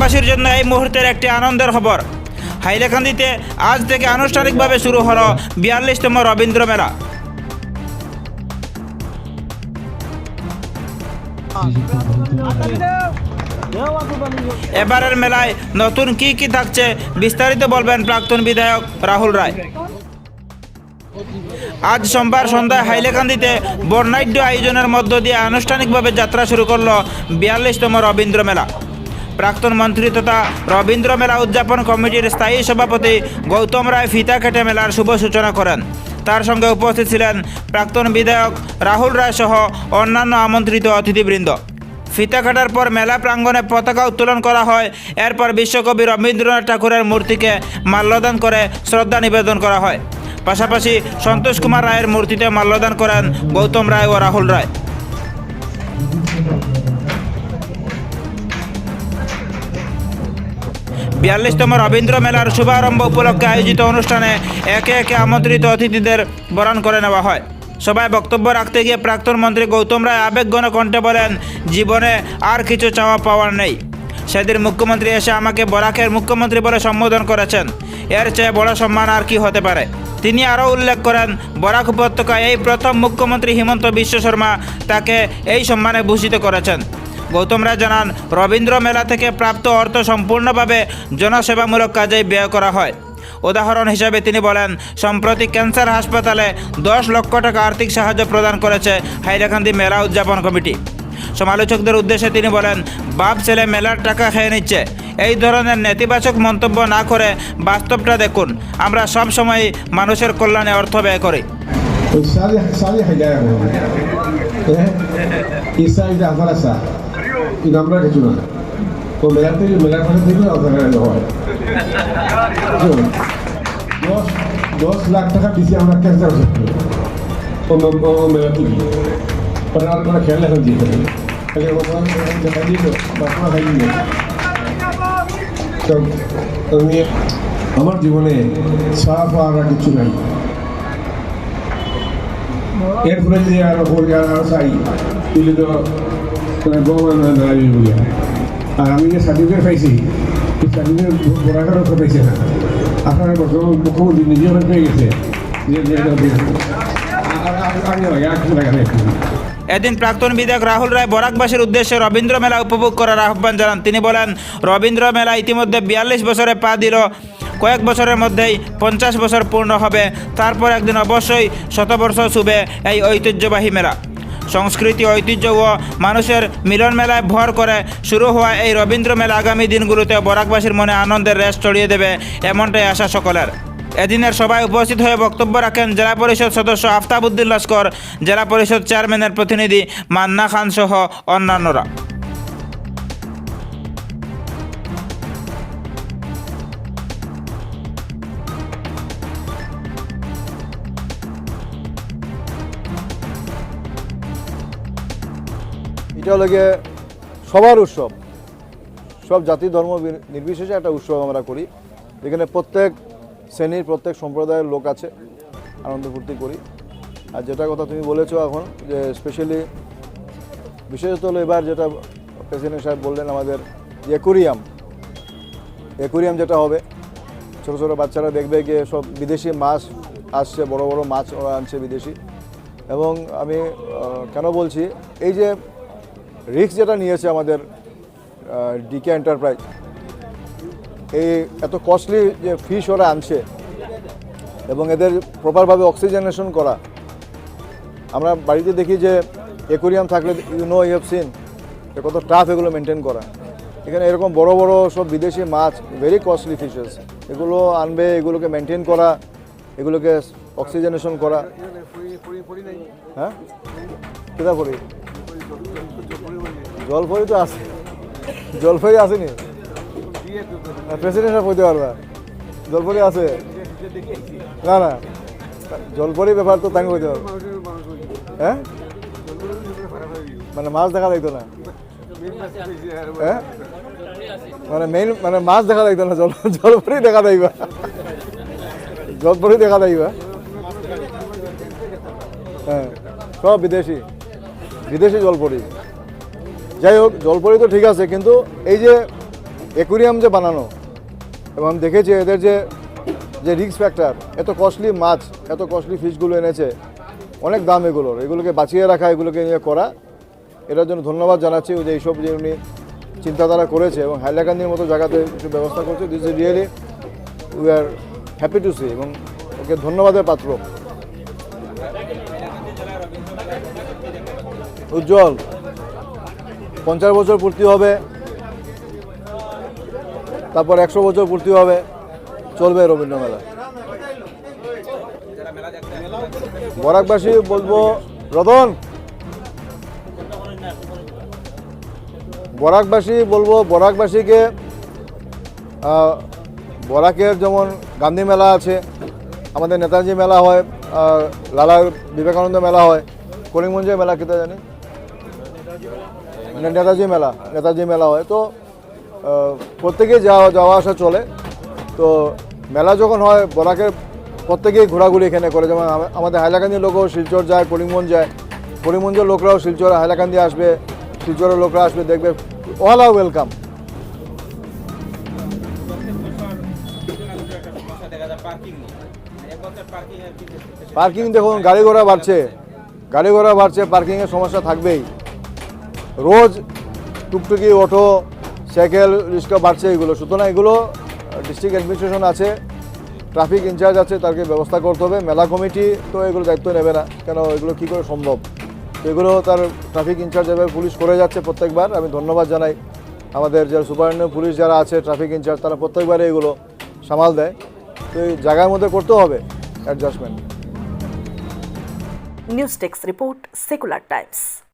বরাকবাসীর জন্য এই মুহূর্তের একটি আনন্দের খবর। হাইলাকান্দিতে আজ থেকে আনুষ্ঠানিকভাবে শুরু হলো বিয়াল্লিশতম রবীন্দ্র মেলা। এবারের মেলায় নতুন কি কি থাকছে বিস্তারিত বলবেন প্রাক্তন বিধায়ক রাহুল রায়। আজ সোমবার সন্ধ্যায় হাইলাকান্দিতে বর্ণাঢ্য আয়োজনের মধ্য দিয়ে আনুষ্ঠানিকভাবে যাত্রা শুরু করল বিয়াল্লিশতম রবীন্দ্র মেলা। প্রাক্তন মন্ত্রী তথা রবীন্দ্র মেলা উদযাপন কমিটির স্থায়ী সভাপতি গৌতম রায় ফিতা কেটে মেলার শুভ সূচনা করেন। তার সঙ্গে উপস্থিত ছিলেন প্রাক্তন বিধায়ক রাহুল রায় সহ অন্যান্য আমন্ত্রিত অতিথিবৃন্দ। ফিতা কাটার পর মেলা প্রাঙ্গণে পতাকা উত্তোলন করা হয়। এরপর বিশ্বকবি রবীন্দ্রনাথ ঠাকুরের মূর্তিকে মাল্যদান করে শ্রদ্ধা নিবেদন করা হয়। পাশাপাশি সন্তোষ কুমার রায়ের মূর্তিতে মাল্যদান করেন গৌতম রায় ও রাহুল রায়। বিয়াল্লিশতম রবীন্দ্র মেলার শুভারম্ভ উপলক্ষে আয়োজিত অনুষ্ঠানে একে একে আমন্ত্রিত অতিথিদের বরণ করে নেওয়া হয়। সবাই বক্তব্য রাখতে গিয়ে প্রাক্তন মন্ত্রী গৌতম রায় আবেগঘন কণ্ঠে বলেন, জীবনে আর কিছু চাওয়া পাওয়ার নেই। সেদিন মুখ্যমন্ত্রী এসে আমাকে বরাকের মুখ্যমন্ত্রী বলে সম্বোধন করেছেন। এর চেয়ে বড় সম্মান আর কি হতে পারে? তিনি আরও উল্লেখ করেন, বরাক উপত্যকায় এই প্রথম মুখ্যমন্ত্রী হিমন্ত বিশ্ব শর্মা তাকে এই সম্মানে ভূষিত করেছেন। গৌতম রায় জানান, রবীন্দ্র মেলা থেকে প্রাপ্ত অর্থ সম্পূর্ণভাবে জনসেবামূলক কাজে ব্যয় করা হয়। উদাহরণ হিসাবে তিনি বলেন, সম্প্রতি ক্যান্সার হাসপাতালে দশ লক্ষ টাকা আর্থিক সাহায্য প্রদান করেছে হাইলাকান্দি মেলা উদযাপন কমিটি। সমালোচকদের উদ্দেশ্যে তিনি বলেন, বাপ ছেলে মেলার টাকা খেয়ে নিচ্ছে। এই ধরনের নেতিবাচক মন্তব্য না করে বাস্তবটা দেখুন। আমরা সব সময় মানুষের কল্যাণে অর্থ ব্যয় করি। কিন্তু আমরা কিছু না। তো মেলার থেকে মেলার পাশে থেকে আপনার হয়? দশ দশ লাখ টাকা দিছি আমরা ক্যান্সার হচ্ছে ও মেলা থেকে। পরে আর কোনো খেয়াল এখন দিয়ে আমি আমার জীবনে সাফ আর কিছু নাই। এর ফলে যদি আর হয়ে আর চাই তাহলে তো দাঁড়াবি বলে আর আমি যে সার্টিফিকেট পাইছি সার্টিফিকেট বরাকারও পাইছে না। আপনার বর্তমান মুখ্যমন্ত্রী নিজে পেয়ে গেছে। এদিন প্রাক্তন বিধায়ক রাহুল রায় বরাকবাসীর উদ্দেশ্যে রবীন্দ্র মেলা উপভোগ করার আহ্বান জানান। তিনি বলেন রবীন্দ্র মেলা ইতিমধ্যে বিয়াল্লিশ বছরে পা দিল। কয়েক বছরের মধ্যেই পঞ্চাশ বছর পূর্ণ হবে। তারপর একদিন অবশ্যই শতবর্ষ শুবে এই ঐতিহ্যবাহী মেলা। সংস্কৃতি, ঐতিহ্য ও মানুষের মিলন মেলায় ভর করে শুরু হওয়া এই রবীন্দ্র মেলা আগামী দিনগুলোতে বরাকবাসীর মনে আনন্দের রেশ চড়িয়ে দেবে এমনটাই আশা সকলের। এদিনের সবাই উপস্থিত হয়ে বক্তব্য রাখেন জেলা পরিষদ সদস্য আফতাবুদ্দিন লস্কর, জেলা পরিষদ চেয়ারম্যানের প্রতিনিধি মান্না খান সহ অন্যান্যরা। এটা হলো গিয়ে সবার উৎসব। সব জাতি, ধর্ম নির্বিশেষে একটা উৎসব আমরা করি। এখানে প্রত্যেক শ্রেণির, প্রত্যেক সম্প্রদায়ের লোক আছে, আনন্দ ফুর্তি করি। আর যেটা কথা তুমি বলেছ এখন, যে স্পেশালি বিশেষত হলো এবার যেটা প্রেসিডেন্ট সাহেব বললেন আমাদের একুরিয়াম একুরিয়াম যেটা হবে, ছোটো ছোটো বাচ্চারা দেখবে গিয়ে সব বিদেশি মাছ আসছে, বড় বড় মাছ ওরা আনছে বিদেশি। এবং আমি কেন বলছি, এই যে রিস্ক যেটা নিয়েছে আমাদের ডিকে এন্টারপ্রাইজ এই এত কস্টলি যে ফিশ ওরা আনছে এবং এদের প্রপারভাবে অক্সিজেনেশন করা। আমরা বাড়িতে দেখি যে একুরিয়াম থাকলে you know you have seen কত টাফ এগুলো মেনটেন করা। এখানে এরকম বড় বড় সব বিদেশি মাছ ভেরি কস্টলি ফিশেস এগুলো আনবে, এগুলোকে মেনটেন করা, এগুলোকে অক্সিজেনেশন করা। হ্যাঁ? কেটা করি জলপরি তো আছে। জলপরি আসেনি? প্রেসিডেন্ট কইতে পারবা। জলপরি আছে। না না। জলপরি ব্যাপার তো তাই কইতে পারব হ্যাঁ? মানে মাছ দেখা যাইতো না। হ্যাঁ? মানে মেইন মানে মাছ দেখা যাইতো না, জল জলপরি দেখা যাইবা। জলপরি দেখা যাইবা। হ্যাঁ। সব বিদেশি। বিদেশি জলপরি যাই হোক জলপরি তো ঠিক আছে, কিন্তু এই যে অ্যাকুরিয়াম যে বানানো, এবং আমি দেখেছি এদের যে যে রিক্স ফ্যাক্টর এত কস্টলি মাছ, এত কস্টলি ফিশগুলো এনেছে, অনেক দাম এগুলোর, এগুলোকে বাঁচিয়ে রাখা, এগুলোকে নিয়ে করা। এটার জন্য ধন্যবাদ জানাচ্ছি যে এইসব যে উনি চিন্তাধারা করেছে এবং হাইলাকান্দির মতো জায়গাতে কিছু ব্যবস্থা করছে। This is really we are happy to see এবং ওকে ধন্যবাদের পাত্র। উজ্জ্বল। পঞ্চাশ বছর পূর্তি হবে। তারপর একশো বছর পূর্তি হবে। চলবে রবীন্দ্র মেলা বরাকবাসী বলব, রতন! বরাকবাসী বলব, বরাকবাসীকে বরাকের যেমন গান্ধী মেলা আছে, আমাদের নেতাজি মেলা হয় লালা বিবেকানন্দ মেলা হয়, করিমগঞ্জের মেলা কেটে জানি? নেতাজি মেলা নেতাজি মেলা হয়। তো প্রত্যেকেই যাওয়া যাওয়া আসা চলে। তো মেলা যখন হয় বরাকের প্রত্যেকেই ঘোরাঘুরি এখানে করে। যেমন আমাদের হাইলাকান্দির লোকও শিলচর যায় করিমগঞ্জ যায়। করিমগঞ্জের লোকরাও শিলচর, হাইলাকান্দি আসবে। শিলচরের লোকরা আসবে, দেখবে অল আর ওয়েলকাম পার্কিং, দেখুন গাড়ি ঘোড়া বাড়ছে। গাড়ি ঘোড়া বাড়ছে, পার্কিংয়ের সমস্যা থাকবেই। রোজ টুকটুকি, অটো, সাইকেল, রিক্সা বাড়ছে এগুলো। সুতরাং এগুলো ডিস্ট্রিক্ট অ্যাডমিনিস্ট্রেশন আছে ট্রাফিক ইনচার্জ আছে, তাকে ব্যবস্থা করতে হবে। মেলা কমিটি তো এগুলো দায়িত্ব নেবে না, কেন এগুলো কি করে সম্ভব? এগুলো তার ট্রাফিক ইনচার্জ এভাবে পুলিশ করে যাচ্ছে প্রত্যেকবার। আমি ধন্যবাদ জানাই আমাদের যারা সুপারিনটেন্ডেন্ট পুলিশ যারা আছে ট্রাফিক ইনচার্জ তারা প্রত্যেকবারে এগুলো সামাল দেয়। তো এই জায়গার মধ্যে করতে হবে adjustment news text report Secular Times